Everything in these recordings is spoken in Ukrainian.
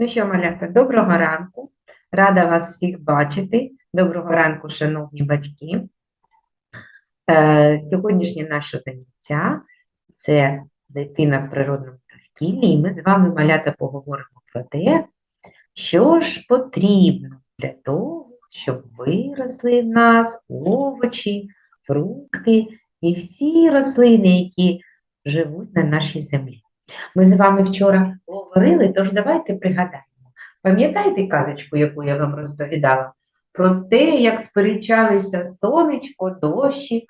Ну що, малята, доброго ранку. Рада вас всіх бачити. Доброго ранку, шановні батьки. Е, сьогоднішнє наше заняття це дитина в природному довкіллі, і ми з вами, малята, поговоримо про те, що ж потрібно для того, щоб виросли в нас овочі, фрукти і всі рослини, які живуть на нашій землі. Ми з вами вчора говорили, тож давайте пригадаємо. Пам'ятаєте казочку, яку я вам розповідала? Про те, як сперечалися сонечко, дощик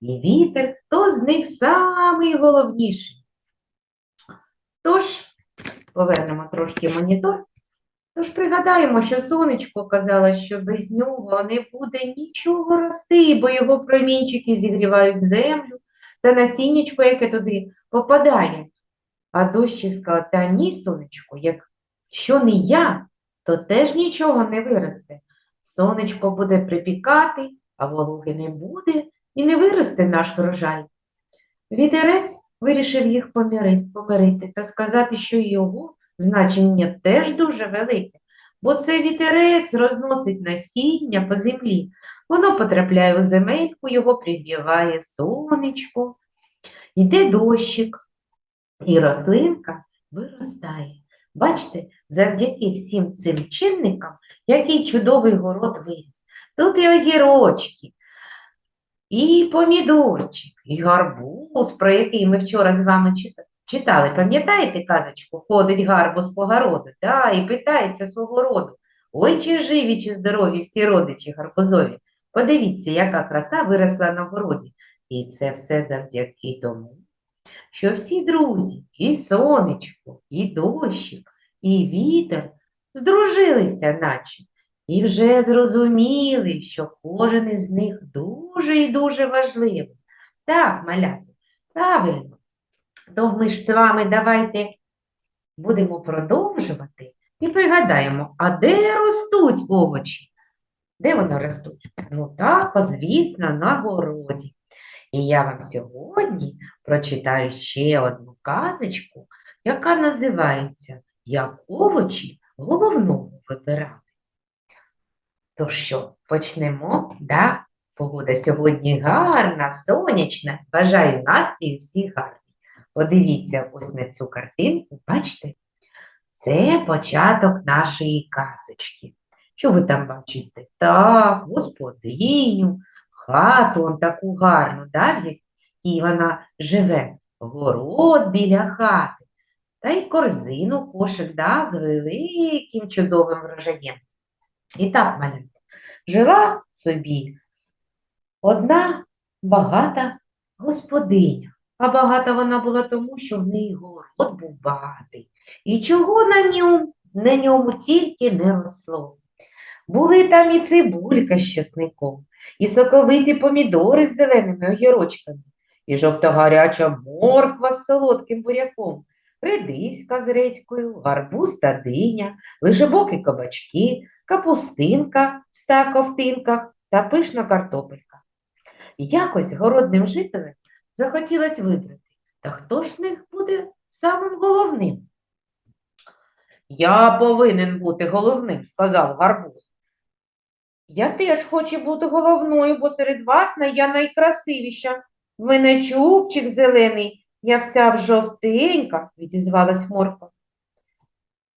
і вітер, хто з них самий головніший? Тож, повернемо трошки монітор. Тож пригадаємо, що сонечко казало, що без нього не буде нічого рости, бо його промінчики зігрівають землю та насіннячко, яке туди попадає. А сказав, та ні, сонечко, якщо не я, то теж нічого не виросте. Сонечко буде припікати, а вологи не буде і не виросте наш врожай. Вітерець вирішив їх поміри- помирити та сказати, що його значення теж дуже велике, бо це вітерець розносить насіння по землі. Воно потрапляє у земельку, його пригріває сонечко, йде дощик, і рослинка виростає. Бачите, завдяки всім цим чинникам, який чудовий город виріс. Тут і огірочки, і помідорчик, і гарбуз, про який ми вчора з вами чита- читали. Пам'ятаєте казочку? Ходить гарбуз по городу, да, і питається свого роду. Ой, чи живі, чи здорові всі родичі гарбузові. Подивіться, яка краса виросла на городі. І це все завдяки тому, що всі друзі, і сонечко, і дощик, і вітер здружилися наче, і вже зрозуміли, що кожен із них дуже і дуже важливий. Так, малята, правильно. То ми ж з вами давайте будемо продовжувати і пригадаємо, а де ростуть овочі? Де вони ростуть? Ну так, звісно, на городі. І я вам сьогодні прочитаю ще одну казочку, яка називається Як овочі головного вибирали. То що, почнемо? Да? Погода сьогодні гарна, сонячна. Бажаю настрій всіх гарний. Подивіться ось на цю картинку, бачите? Це початок нашої казочки. Що ви там бачите? Так, господиню, хату он таку гарну, да, в якій вона живе, город біля хати, та й корзину кошик, да, з великим чудовим врожаєм. І так, малята, жила собі одна багата господиня. А багата вона була тому, що в неї город був багатий. І чого на ньому, на ньому тільки не росло. Були там і цибулька з чесником, і соковиті помідори з зеленими огірочками, і жовтогаряча морква з солодким буряком, редиська з редькою, гарбуз та диня, лежебокі кабачки, капустинка в ста ковтинках та пишна картопелька. Якось городним жителям захотілось вибрати, та хто ж з них буде самим головним? Я повинен бути головним, сказав гарбуз. Я теж хочу бути головною, бо серед вас я найкрасивіша. В мене чубчик зелений, я вся в жовтенька, відізвалась морква.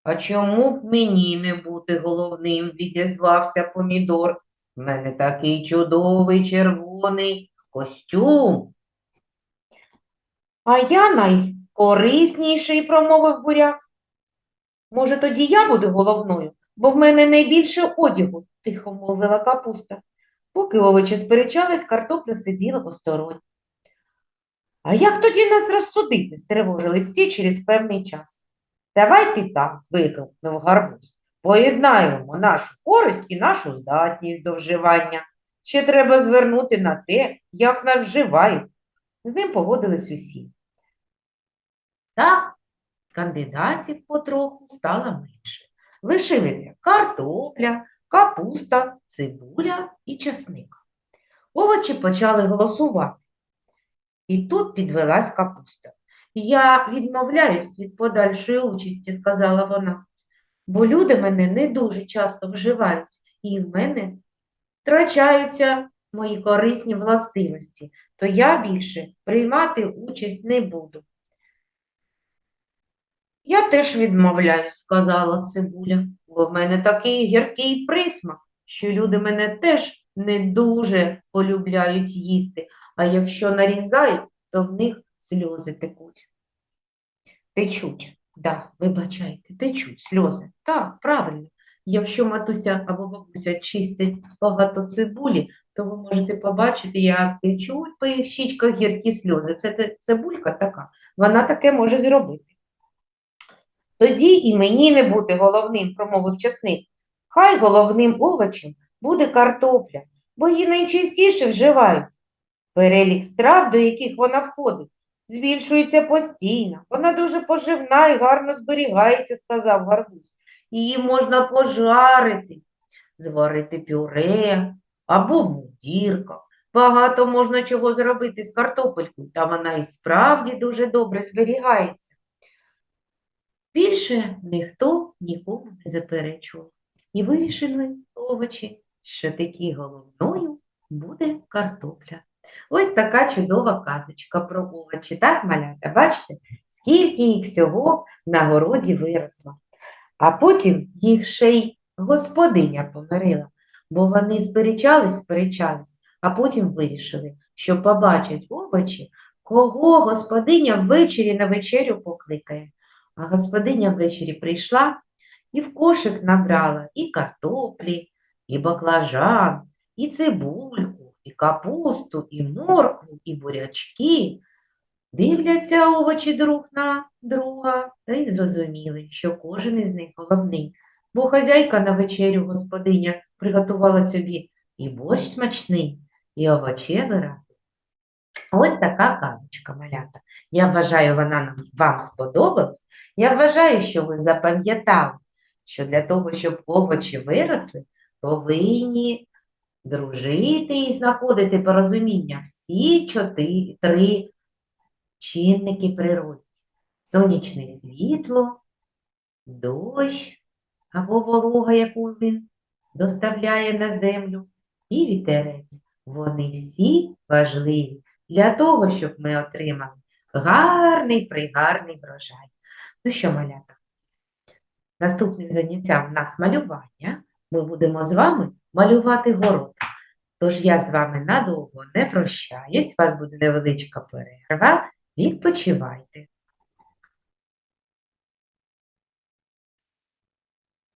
А чому б мені не бути головним, відізвався помідор. В мене такий чудовий червоний костюм. А я найкорисніший, промовив буряк. Може, тоді я буду головною, бо в мене найбільше одягу, тихо мовила капуста. Поки овочі сперечались, картопля сиділа посторонь. А як тоді нас розсудити? стривожились всі через певний час. Давайте так, викрикнув гарбуз. Поєднаємо нашу користь і нашу здатність до вживання. Ще треба звернути на те, як нас вживають. З ним погодились усі. Так, кандидатів потроху стало менше. Лишилися картопля, капуста, цибуля і чесник. Овочі почали голосувати. І тут підвелась капуста. Я відмовляюсь від подальшої участі, сказала вона. бо люди мене не дуже часто вживають, і в мене втрачаються мої корисні властивості, то я більше приймати участь не буду. Я теж відмовляюсь, сказала цибуля, бо в мене такий гіркий присмак, що люди мене теж не дуже полюбляють їсти, а якщо нарізають, то в них сльози текуть. Течуть, да, вибачайте, течуть сльози. Так, правильно. Якщо матуся або бабуся чистять багато цибулі, то ви можете побачити, як течуть по їх щічках гіркі сльози. Це цибулька така, вона таке може зробити. Тоді і мені не бути головним, промовив часник. Хай головним овочем буде картопля, бо її найчастіше вживають. Перелік страв, до яких вона входить, збільшується постійно. Вона дуже поживна і гарно зберігається, сказав Гарбуз. Її можна пожарити, зварити пюре або в мудірках. Багато можна чого зробити з картопелькою, та вона і справді дуже добре зберігається. Більше ніхто нікому не заперечував. І вирішили овочі, що таки головною буде картопля. Ось така чудова казочка про овочі, так, малята? Бачите, скільки їх всього на городі виросло. А потім їх ще й господиня помирила, бо вони сперечались, сперечались, а потім вирішили, що побачать овочі, кого господиня ввечері на вечерю покликає. А господиня ввечері прийшла і в кошик набрала і картоплі, і баклажан, і цибульку, і капусту, і моркву, і бурячки. Дивляться овочі друг на друга та й зрозуміли, що кожен із них головний, бо хазяйка на вечерю господиня приготувала собі і борщ смачний, і овочевий рад. Ось така казочка, малята. Я вважаю, вона вам сподобалась. Я вважаю, що ви запам'ятали, що для того, щоб овочі виросли, повинні дружити і знаходити порозуміння всі чотири три чинники природи. Сонячне світло, дощ або волога, яку він доставляє на землю, і вітерець. Вони всі важливі для того, щоб ми отримали гарний пригарний врожай. Ну що, малята? Наступним заняттям в нас малювання. Ми будемо з вами малювати город. Тож я з вами надовго не прощаюсь, у вас буде невеличка перерва. Відпочивайте.